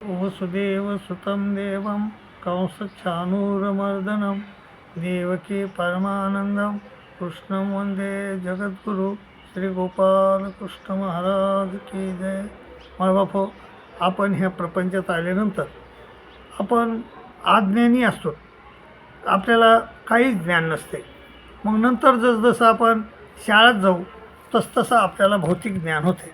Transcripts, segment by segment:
वसुदेवसुतं देवं कंसचाणूरमर्दनं देवकी परमानंदम कृष्णं वंदे जगद्गुरु श्री गोपाल कृष्ण महाराज की जय। बापू आपण ह्या प्रपंचात आल्यानंतर आपण आज्ञानी असतो. आपल्याला काहीच ज्ञान नसते. मग नंतर जसजसं आपण शाळेत जाऊ तसतसं आपल्याला भौतिक ज्ञान होते.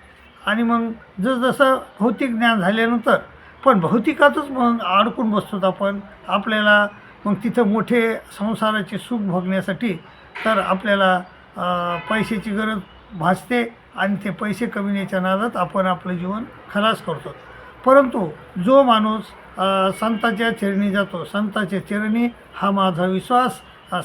आणि मग जसजसं भौतिक ज्ञान झाल्यानंतर पण भौतिकातच मग अडकून बसतो आपण. आपल्याला मग तिथं मोठे संसाराचे सुख भोगण्यासाठी तर आपल्याला पैशाची गरज भासते आणि ते पैसे कमविण्याच्या नादात आपण आपलं जीवन खलास करतो. परंतु जो माणूस संताच्या चरणी जातो संताच्या चरणी हा माझा विश्वास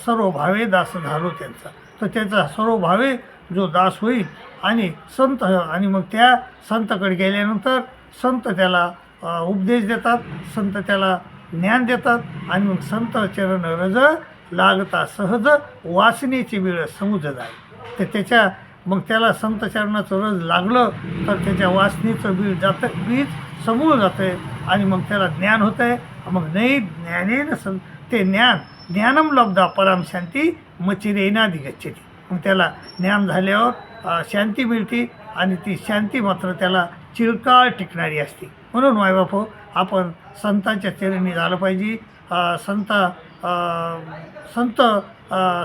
सर्व भावे दास झालो त्यांचा. तर त्याचा सर्व भावे जो दास होईल आणि संत आणि मग त्या संताकडे गेल्यानंतर संत त्याला उपदेश देतात संत त्याला ज्ञान देतात आणि मग संत चरण रज लागता सहज वासनेची वेळ समुज जाय तर त्याच्या मग त्याला संत चरणाचं रज लागलं तर त्याच्या वासनेचं बीज जातं बीज समूळ जातं आहे आणि मग त्याला ज्ञान होतं आहे मग नाही ज्ञानेन सं ते ज्ञान ज्ञानम लब्धा पराम शांती मचिरेनादी गच्छती मग त्याला ज्ञान झाल्यावर शांती मिळते. आणि ती शांती मात्र त्याला चिरकाळ टिकणारी असते. म्हणून मायबापो आपण संतांच्या चरणी झालं पाहिजे. संत संत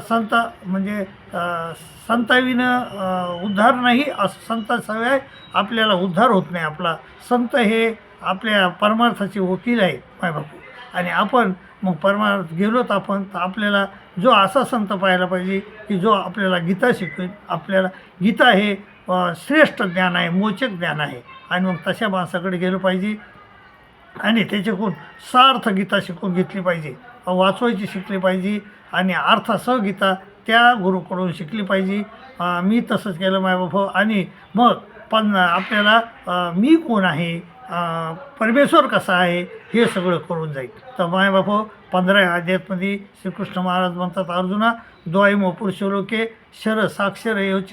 संत म्हणजे संताविनं उद्धार नाही असं संत सवय आपल्याला उद्धार होत नाही. आपला संत हे आपल्या परमार्थाचे वकील आहेत मायबापू आणि आपण मग परमार्थ गेलोत आपण तर आपल्याला जो असा संत पाहायला पाहिजे की जो आपल्याला गीता शिकवेल. आपल्याला गीता हे श्रेष्ठ ज्ञान आहे मोचक ज्ञान आहे. आणि मग तशा माणसाकडे गेलो पाहिजे. आणि त्याच्याकडून सार्थ गीता शिकून घेतली पाहिजे. वाचवायची शिकली पाहिजे. आणि अर्थासह गीता त्या गुरुकडून शिकली पाहिजे. मी तसंच केलं मायबाप आणि मग पण आपल्याला मी कोण आहे? परमेश्वर कसा आहे? हे सगळं करून जाईल. तर मायबाप पंधरा अध्यात्मध्ये श्रीकृष्ण महाराज म्हणतात अर्जुना द्वयम पुरुषलोके शर साक्षर योच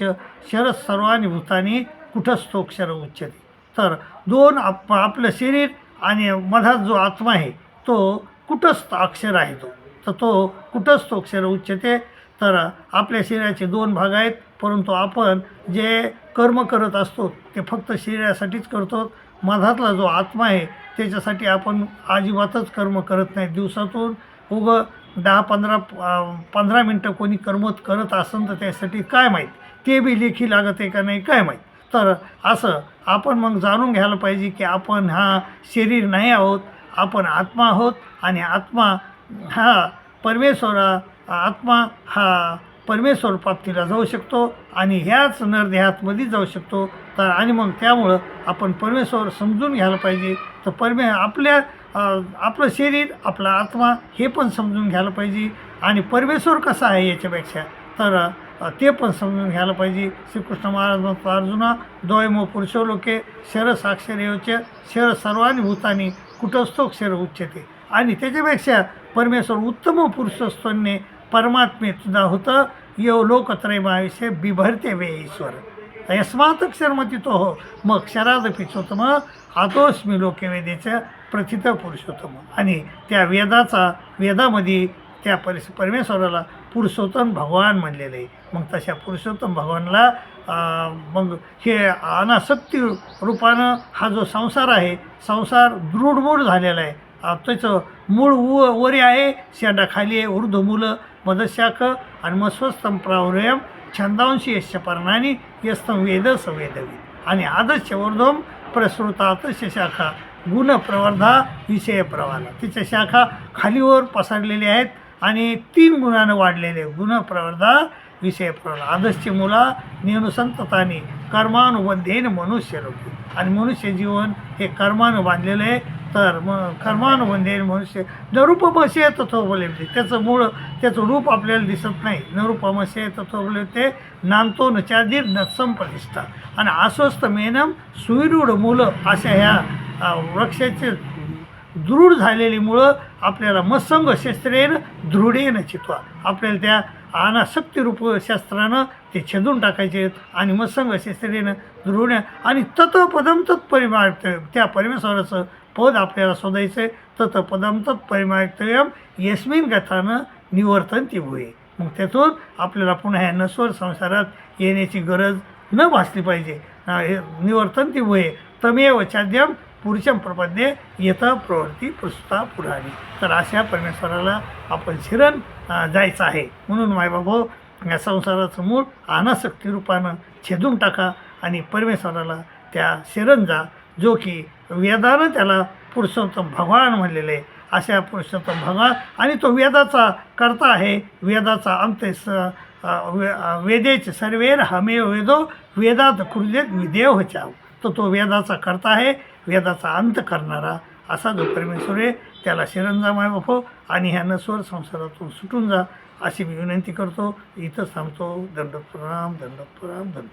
शर सर्वानी भूतानी कुठस्थोक्षर उच्चते तर दोन आप आपलं शरीर आणि मधात जो आत्मा आहे तो कुठस्थ अक्षर आहे तो. तर तो कुटस्थ अक्षर उच्चते तर आपल्या शरीराचे दोन भाग आहेत परंतु आपण जे कर्म करत असतो ते फक्त शरीरासाठीच करतो. मधातला जो आत्मा आहे त्याच्यासाठी आपण अजिबातच कर्म करत नाही. दिवसातून उगं दहा पंधरा पंधरा मिनटं कोणी कर्म करत असेल तर त्यासाठी काय माहीत? ते बी लेखी लागत आहे का नाही काय माहीत? तर असं आपण मग जाणून घ्यायला पाहिजे की आपण हा शरीर नाही आहोत आपण आत्मा आहोत आणि आत्मा हा परमेश्वरा आत्मा हा परमेश्वर प्राप्तीला जाऊ शकतो आणि ह्याच नरदेहातमध्ये जाऊ शकतो. तर आणि मग त्यामुळं आपण परमेश्वर समजून घ्यायला पाहिजे. तर परमे आपल्या आपलं शरीर आपला आत्मा हे पण समजून घ्यायला पाहिजे. आणि परमेश्वर कसा आहे याच्यापेक्षा? तर ते पण समजून घ्यायला पाहिजे. श्रीकृष्ण महाराज म्हणतो अर्जुना द्वयमो पुरुषो लोके शर साक्षर शर सर्वानी भूतानी कुटस्थोक्षर उच्चते आणि त्याच्यापेक्षा परमेश्वर उत्तम पुरुषस्तोन्ने परमात्मे तुझा होतं. यो लोकत्रयमाविषय बिभरते वे ईश्वर. यस्मात क्षरमती तो हो. मग क्षरादपी चोतम आतोस्मी लोके वेदेचं प्रथित पुरुषोत्तम. आणि त्या वेदाचा वेदामध्ये त्या परिस परमेश्वराला पुरुषोत्तम भगवान म्हणलेलं. आहे मग तशा पुरुषोत्तम भगवानला मग हे अनासक्ती रूपानं हा जो संसार आहे संसार दृढमूढ झालेला आहे. त्याचं मूळ व वरी आहे शेंडा खाली आहे ऊर्ध्व मुलं मदशाख आणि मस्वस्तम प्रावरयम छंदांशी यश पर्णानी यस्तम वेद संवेदवी. आणि आदर्श वर्धम प्रसृतात शाखा गुण प्रवर्धा विषय प्रवाला. तिच्या शाखा खालीवर पसरलेल्या आहेत आणि तीन गुणानं वाढलेले गुण प्रवर्धा विषय प्रवाला. आदर्शची मुला नियनुसंततानी कर्मानुबंधेन मनुष्य रोगी आणि मनुष्य जीवन हे कर्मानं बांधलेलं आहे. तर कर्मान म्हणजे मनुष्य नरूपमसे तत्वबले त्याचं मूळ त्याचं रूप आपल्याला दिसत नाही. नरूपमसे तत्वबले ते नांतो नचादीर नत्सम प्रतिष्ठा आणि अस्वस्थ मेनम सुविरूढ मुलं अशा ह्या वृक्षाचे दृढ झालेली मुळं आपल्याला मत्संग शस्त्रेनं दृढेनं चित्वा. आपल्याला त्या अनासक्तीरूप शास्त्रानं ते छेदून टाकायचे आहेत आणि मत्संग शस्त्रेनं दृढ आणि तत्पदम तत्परिमाण त्या परमेश्वराचं पद आपल्याला शोधायचं आहे तत पदम तत् यस्मिन गतानं निवर्तन ती होई मग त्यातून आपल्याला पुन्हा ह्या नस्वर संसारात येण्याची गरज न भासली पाहिजे. निवर्तन ती होय तमेव चाद्यम पुरुषम प्रपद्ये. येत प्रवृत्ती पुस्ता पुराणी. तर अशा परमेश्वराला आपण शिरण जायचं आहे. म्हणून मायबाबो या संसाराचं मूळ अनासक्ती रूपानं छेदून टाका आणि परमेश्वराला त्या शिरण जा. जो की वेदानं त्याला पुरुषोत्तम भगवान म्हणलेले आहे. अशा पुरुषोत्तम भगवान आणि तो वेदाचा करता आहे. वेदाचा अंत स वे वेदेच सर्वेर हमे वेदो वेदात कृदेत विदेव तर तो वेदाचा करता आहे. वेदाचा अंत करणारा असा जो परमेश्वर आहे त्याला शिरंजाम आहे बापो आणि ह्या नस्वर संसारातून सुटून जा अशी मी विनंती करतो. इथं थांबतो. दंड प्रणाम दंड प्रणाम दंड.